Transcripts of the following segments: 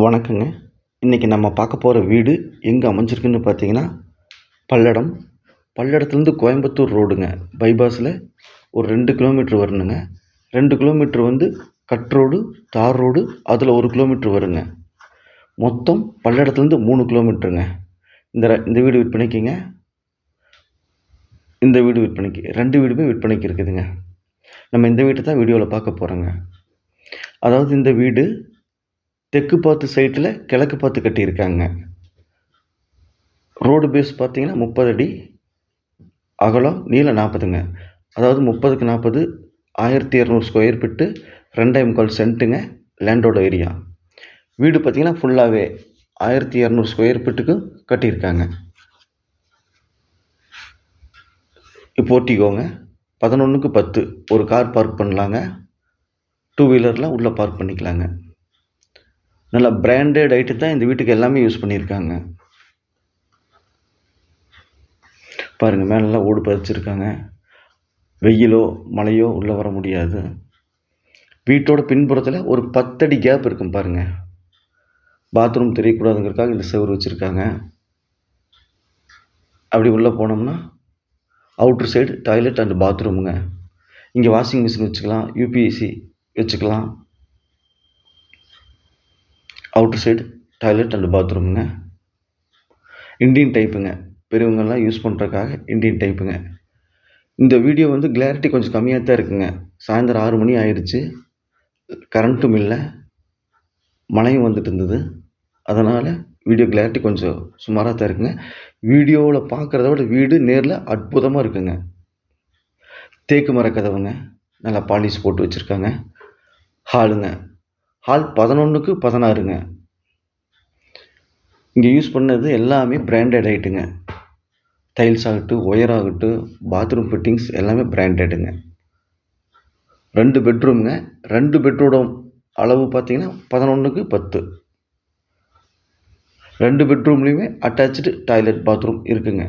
வணக்கங்க. இன்றைக்கி நம்ம பார்க்க போகிற வீடு எங்கே அமைஞ்சிருக்குன்னு பார்த்தீங்கன்னா பல்லடம். பல்லடத்துலேருந்து கோயம்புத்தூர் ரோடுங்க. பைபாஸில் ஒரு ரெண்டு கிலோமீட்ரு வரணுங்க ரெண்டு கிலோமீட்ரு வந்து கட் ரோடு தார் ரோடு அதில் ஒரு கிலோமீட்ரு வருங்க. மொத்தம் பல்லடத்துலேருந்து மூணு கிலோமீட்ருங்க இந்த ர- இந்த வீடு விற்பனைக்குங்க. இந்த வீடு விற்பனைக்கு ரெண்டு வீடுமே விற்பனைக்கு இருக்குதுங்க. நம்ம இந்த வீட்டை தான் வீடியோவில் பார்க்க போகிறோங்க அதாவது இந்த வீடு தெற்கு பார்த்து சைட்டில் கிழக்கு பார்த்து கட்டியிருக்காங்க. ரோடு பேஸ் பார்த்தீங்கன்னா முப்பது அடி அகலம் நீளம் நாற்பதுங்க. அதாவது முப்பதுக்கு நாற்பது ஆயிரத்தி இரநூறு ஸ்கொயர் ஃபிட்டு ரெண்டே முக்கால் சென்ட்டுங்க லேண்டோட ஏரியா வீடு பார்த்திங்கன்னா ஃபுல்லாகவே ஆயிரத்தி இரநூறு ஸ்கொயர் ஃபீட்டுக்கு கட்டியிருக்காங்க. இப்போ ஓட்டிக்கோங்க. பதினொன்றுக்கு பத்து. ஒரு கார் பார்க் பண்ணலாங்க. டூ வீலரில் உள்ளே பார்க் பண்ணிக்கலாங்க. நல்ல பிராண்டட் ஐட்டம் தான் இந்த வீட்டுக்கு எல்லாமே யூஸ் பண்ணியிருக்காங்க. பாருங்கள் மேலெல்லாம் ஓடு பதிச்சிருக்காங்க. வெயிலோ மழையோ உள்ளே வர முடியாது. வீட்டோட பின்புறத்தில் ஒரு பத்தடி கேப் இருக்கும் பாருங்கள் பாத்ரூம் தெரியக்கூடாதுங்கிறதுக்காக இந்த செவரு வச்சுருக்காங்க. அப்படி உள்ளே போனோம்னா அவுட்ரு சைடு டாய்லெட் அண்ட் பாத்ரூமுங்க இங்கே வாஷிங் மிஷின் வச்சுக்கலாம் யூபிஎஸ்சி வச்சுக்கலாம். அவுட்டர் சைடு டாய்லெட் அண்ட் பாத்ரூமுங்க இண்டியன் டைப்புங்க பெரியவங்கெல்லாம் யூஸ் பண்ணுறதுக்காக இண்டியன் டைப்புங்க இந்த வீடியோ வந்து கிளாரிட்டி கொஞ்சம் கம்மியாக தான் இருக்குங்க. சாயந்தரம் ஆறு மணி ஆயிடுச்சு கரண்ட்டும் இல்லை. மழையும் வந்துட்டு இருந்தது. அதனால் வீடியோ கிளாரிட்டி கொஞ்சம் சுமாராக தான் இருக்குங்க. வீடியோவில் பார்க்குறத விட வீடு நேரில் அற்புதமாக இருக்குங்க. தேக்கு மர கதவுங்க. நல்லா பாலிஷ் போட்டு வச்சுருக்காங்க. ஹாலுங்க ஹால் பதினொன்றுக்கு பதினாறுங்க. இங்கே யூஸ் பண்ணது எல்லாமே பிராண்டட் ஐட்டுங்க டைல்ஸ் ஆகட்டும் ஒயர் ஆகட்டும் பாத்ரூம் ஃபிட்டிங்ஸ் எல்லாமே பிராண்டடுங்க ரெண்டு பெட்ரூம்ங்க ரெண்டு பெட்ரூட அளவு பார்த்திங்கன்னா பதினொன்றுக்கு பத்து. ரெண்டு பெட்ரூம்லேயுமே அட்டாச்சு டாய்லெட் பாத்ரூம் இருக்குங்க.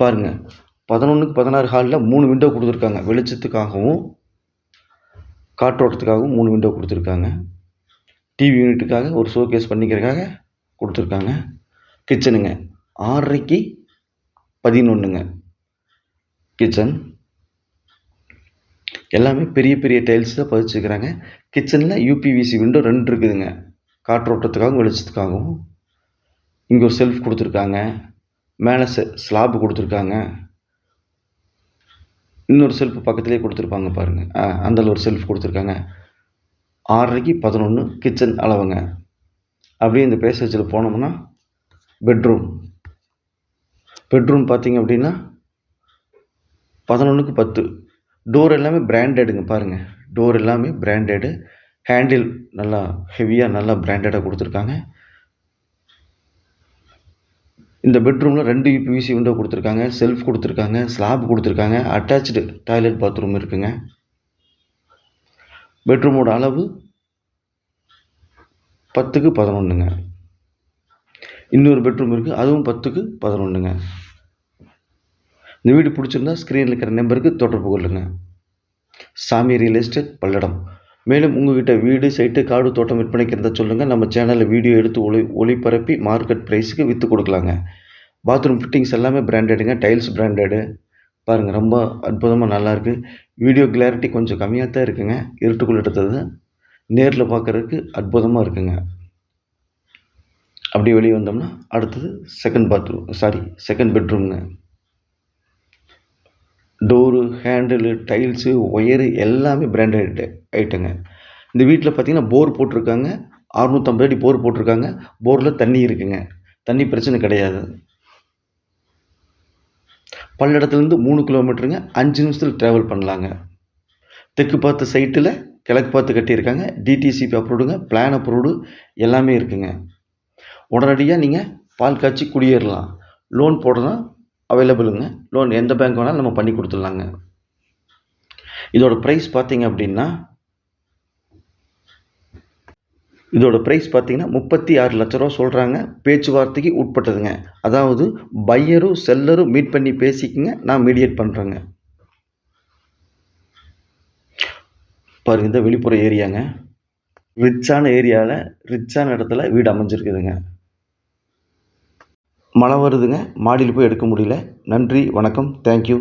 பாருங்கள் பதினொன்றுக்கு பதினாறு ஹாலில் மூணு விண்டோ கொடுத்துருக்காங்க. வெளிச்சத்துக்காகவும் காற்றோட்டத்துக்காகவும் மூணு விண்டோ கொடுத்துருக்காங்க. டிவி யூனிட்டுக்காக ஒரு ஷோகேஸ் பண்ணிக்கிறதுக்காக கொடுத்துருக்காங்க. கிச்சனுங்க ஆறரைக்கு பதினொன்றுங்க கிச்சன் எல்லாமே பெரிய பெரிய டைல்ஸ் தான் பதிச்சிருக்கிறாங்க. கிச்சனில் யூபிவிசி விண்டோ ரெண்டு இருக்குதுங்க. காற்றோட்டத்துக்காகவும் வெளிச்சத்துக்காகவும். இங்கே ஒரு செல்ஃப் கொடுத்துருக்காங்க. மேலே ஸ்லாப் கொடுத்துருக்காங்க. இன்னொரு செல்ஃப் பக்கத்துலேயே கொடுத்துருப்பாங்க பாருங்கள் ஆ அந்தல ஒரு செல்ஃப் கொடுத்துருக்காங்க. ஆறரைக்கு பதினொன்று கிச்சன் அளவுங்க. அப்படியே இந்த பேசேஜில் போனோம்னா பெட்ரூம் பெட்ரூம் பார்த்தீங்க அப்படின்னா பதினொன்றுக்கு பத்து. டோர் எல்லாமே பிராண்டடுங்க பாருங்கள் டோர் எல்லாமே பிராண்டடு ஹேண்டில் நல்லா ஹெவியாக நல்லா பிராண்டடாக கொடுத்துருக்காங்க. இந்த பெட்ரூமில் ரெண்டு யூபிவிசி விண்டோ கொடுத்துருக்காங்க செல்ஃப் கொடுத்துருக்காங்க ஸ்லாப் கொடுத்துருக்காங்க அட்டாச்சு டாய்லெட் பாத்ரூம் இருக்குங்க. பெட்ரூமோட அளவு பத்துக்கு பதினொன்றுங்க இன்னொரு பெட்ரூம் இருக்குது அதுவும் பத்துக்கு பதினொன்றுங்க இந்த வீடு பிடிச்சிருந்தா ஸ்க்ரீனில் இருக்கிற நம்பருக்கு தொடர்பு கொள்ளுங்கள் சாமி ரியல் எஸ்டேட் பல்லடம். மேலும் உங்ககிட்ட வீடு சைட்டு காடு தோட்டம் விற்பனைக்கு இருந்தால் சொல்லுங்கள் நம்ம சேனலில் வீடியோ எடுத்து ஒளி ஒளிபரப்பி மார்க்கெட் ப்ரைஸுக்கு விற்று கொடுக்கலாங்க. பாத்ரூம் ஃபிட்டிங்ஸ் எல்லாமே பிராண்டடுங்க டைல்ஸ் பிராண்டடு பாருங்கள் ரொம்ப அற்புதமாக நல்லாயிருக்கு வீடியோ கிளாரிட்டி கொஞ்சம் கம்மியாக தான் இருக்குங்க. இருட்டுக்குள்ளே எடுத்தது. நேரில் பார்க்குறதுக்கு அற்புதமாக இருக்குங்க. அப்படியே வெளியே வந்தோம்னா அடுத்தது செகண்ட் பாத்ரூம் சாரி செகண்ட் பெட்ரூம்ங்க டோரு ஹேண்டிலு டைல்ஸு ஒயரு எல்லாமே பிராண்டட் ஐட்டங்க இந்த வீட்டில் பார்த்தீங்கன்னா போர் போட்டிருக்காங்க. அறுநூற்றம்பது அடி போர் போட்டிருக்காங்க. போரில் தண்ணி இருக்குங்க. தண்ணி பிரச்சனை கிடையாது. பல்லடத்துலேருந்து மூணு கிலோமீட்டருங்க. அஞ்சு நிமிஷத்தில் ட்ராவல் பண்ணலாங்க. தெற்கு பார்த்த சைட்டில் கிழக்கு பார்த்து கட்டியிருக்காங்க. டிடிசிபி அப்ரூவ்டுங்க பிளான் அப்ரூவ்டு எல்லாமே இருக்குங்க. உடனடியாக நீங்கள் பால் காய்ச்சி குடியேறலாம். லோன் போடுறதுனா அவைலபிளுங்க லோன் எந்த பேங்க் வேணாலும் நம்ம பண்ணி கொடுத்துடலாங்க. இதோட ப்ரைஸ் பார்த்தீங்க அப்படின்னா இதோட ப்ரைஸ் பார்த்தீங்கன்னா முப்பத்தி ஆறு லட்ச ரூபா சொல்கிறாங்க பேச்சுவார்த்தைக்கு உட்பட்டதுங்க. அதாவது பையரும் செல்லரும் மீட் பண்ணி பேசிக்கங்க. நான் மீடியேட் பண்ணுறேங்க பாருங்க இந்த வெளிப்புற ஏரியாங்க ரிச்சான ஏரியாவில் ரிச்சான இடத்துல வீடு அமைஞ்சிருக்குதுங்க. மழை வருதுங்க. மாடியில் போய் எடுக்க முடியல. நன்றி வணக்கம். தேங்க்யூ